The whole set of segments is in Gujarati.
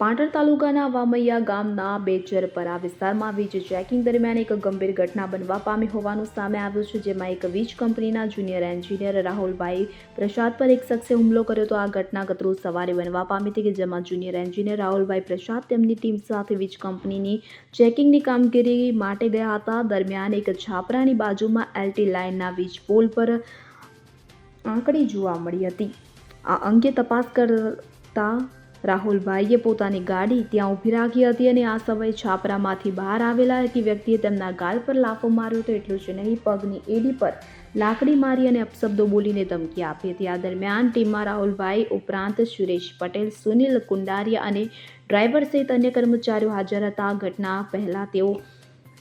પાટણ તાલુકાના વામૈયા ગામના બેચરપરા વિસ્તારમાં વીજ ચેકિંગ દરમિયાન એક ગંભીર ઘટના બનવા પામી હોવાનું સામે આવ્યું છે, જેમાં એક વીજ કંપનીના જુનિયર એન્જિનિયર રાહુલભાઈ પ્રસાદ પર એક શખ્સે હુમલો કર્યો તો આ ઘટના ગતરોજ સવારે બનવા પામી હતી કે જેમાં જુનિયર એન્જિનિયર રાહુલભાઈ પ્રસાદ તેમની ટીમ સાથે વીજ કંપનીની ચેકિંગની કામગીરી માટે ગયા હતા. દરમિયાન એક છાપરાની બાજુમાં એલટી લાઇનના વીજ પોલ પર આંકડી જોવા મળી હતી. આ અંગે તપાસ કરતા રાહુલભાઈએ પોતાની ગાડી ત્યાં ઊભી રાખી હતી અને આ સમયે છાપરામાંથી બહાર આવેલા એક વ્યક્તિએ તેમના ગાલ પર લાફો માર્યો હતો એટલું જ નહીં, પગની એડી પર લાકડી મારી અને અપશબ્દો બોલીને ધમકી આપી હતી. આ દરમિયાન ટીમમાં રાહુલભાઈ ઉપરાંત સુરેશ પટેલ, સુનિલ કુંડારિયા અને ડ્રાઈવર સહિત અન્ય કર્મચારીઓ હાજર હતા. ઘટના પહેલાં તેઓ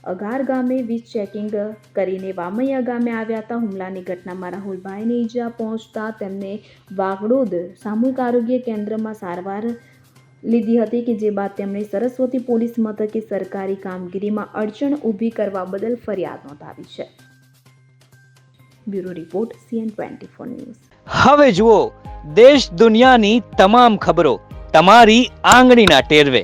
અગાર ગામે વીજ ચેકિંગ કરીને વામૈયા ગામે આવ્યા હતા. હુમલાની ઘટનામાં રાહુલભાઈને ઈજા પહોંચતા તેમને વાગડોદ સામૂહિક આરોગ્ય કેન્દ્રમાં સારવાર લીધી હતી કે જે બાદ તેમણે સરસ્વતી પોલીસ મથકે સરકારી કામગીરીમાં અડચણ ઊભી કરવા બદલ ફરિયાદ નોંધાવી છે. Bureau report, CN twenty four news. હવે જુઓ, દેશ દુનિયાની તમામ ખબરો તમારી આંગળીના ટેરવે.